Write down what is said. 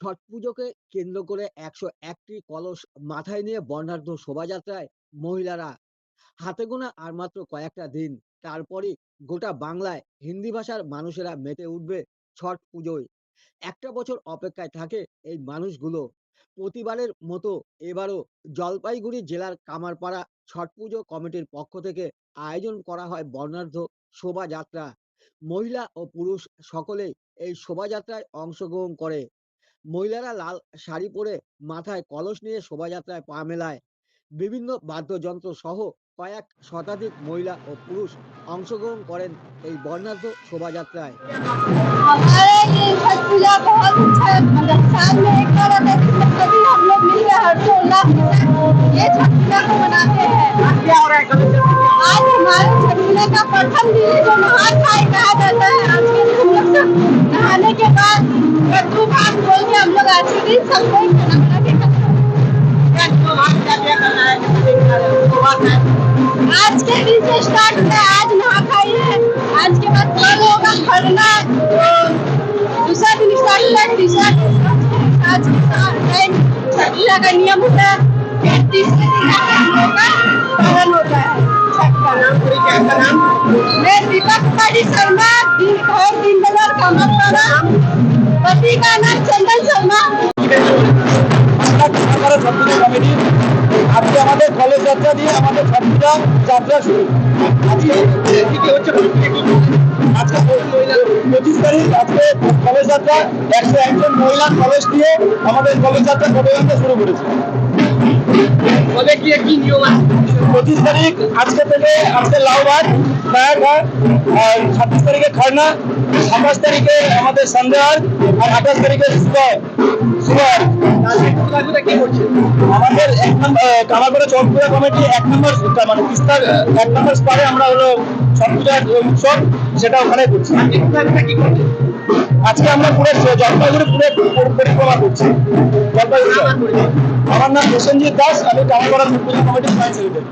ছট পুজোকে কেন্দ্র করে একশো একটি কলস মাথায় নিয়ে বর্ণাঢ্য শোভাযাত্রায় মহিলারা হাতে গোনা আর মাত্র কয়েকটা দিন। তারপরই গোটা বাংলায় হিন্দি ভাষার মানুষেরা মেতে উঠবে ছট পুজোয়। একটা বছর অপেক্ষায় থাকে এই মানুষগুলো। প্রতিবারের মতো এবারও জলপাইগুড়ি জেলার কামারপাড়া ছট পুজো কমিটির পক্ষ থেকে আয়োজন করা হয় বর্ণাঢ্য শোভাযাত্রা। মহিলা ও পুরুষ সকলেই এই শোভাযাত্রায় অংশগ্রহণ করে। মহিলারা লাল শাড়ি পরে মাথায় কলস নিয়ে শোভাযাত্রায় পা মেলায় বিভিন্ন বাদ্যযন্ত্র সহ কয়েক শতাধিক মহিলা ও পুরুষ অংশগ্রহণ করেন এই বর্ণাঢ্য শোভাযাত্রায় हमारे ये छठ पूजा बहुत अच्छा है मतलब साल में एक बार आते हैं तो सभी हम लोग मिलकर हर्षोल्लास के साथ ये छठ पूजा को मनाते हैं आज हमारे छठ पूजा का प्रथम दिन है जो नहाखाई कहा जाता है आज के दिन हम लोग नहाने के बाद कद्दू भात बोल के हम लोग आज के दिन सब कोई खाना बना के हैं आज के दिन से स्टार्ट होता है आज नहाखाई है आज के बाद कल होगा खरना। दूसरा दिन स्टार्ट होता है तीसरा दिन आज के साथ टाइम छठ का नियम होता है। फिर तीसरे दिन का पालन होता है। छठ का मैं दीपक कुमारी शर्मा दिन और दिन बदल कामत দীপিকা নাম চন্দন শর্মা কমিটি আজকে আমাদের কলেজ যাত্রা দিয়ে আমাদের ছাত্রীরা যাত্রা শুরু আজকে পঁচিশ তারিখ, আজকে কলেজ যাত্রা একশো একজন মহিলা কলেজ নিয়ে আমাদের কলেজ যাত্রা পদযাত্রা শুরু করেছে পঁচিশ তারিখ আজকে থেকে আজকে লাউবাদ আর ছাব্বিশ তারিখে খারনা সাতাশ তারিখে আমাদের সন্দেহার আর আঠাশ তারিখে আমাদের এক নম্বর চৌকপুরা কমিটি এক নম্বর মানে তিস্তার এক নম্বর স্পারে আমরা হলো ছট উৎসব, সেটা ওখানে করছি। আজকে আমরা পুরো জলপাইগুড়ি পুরো পরিক্রমা করছি। জলপাইগুড়ি আমার নাম প্রসেনজিৎ দাস, আমি কামারপাড়া ছট কমিটির সেক্রেটারি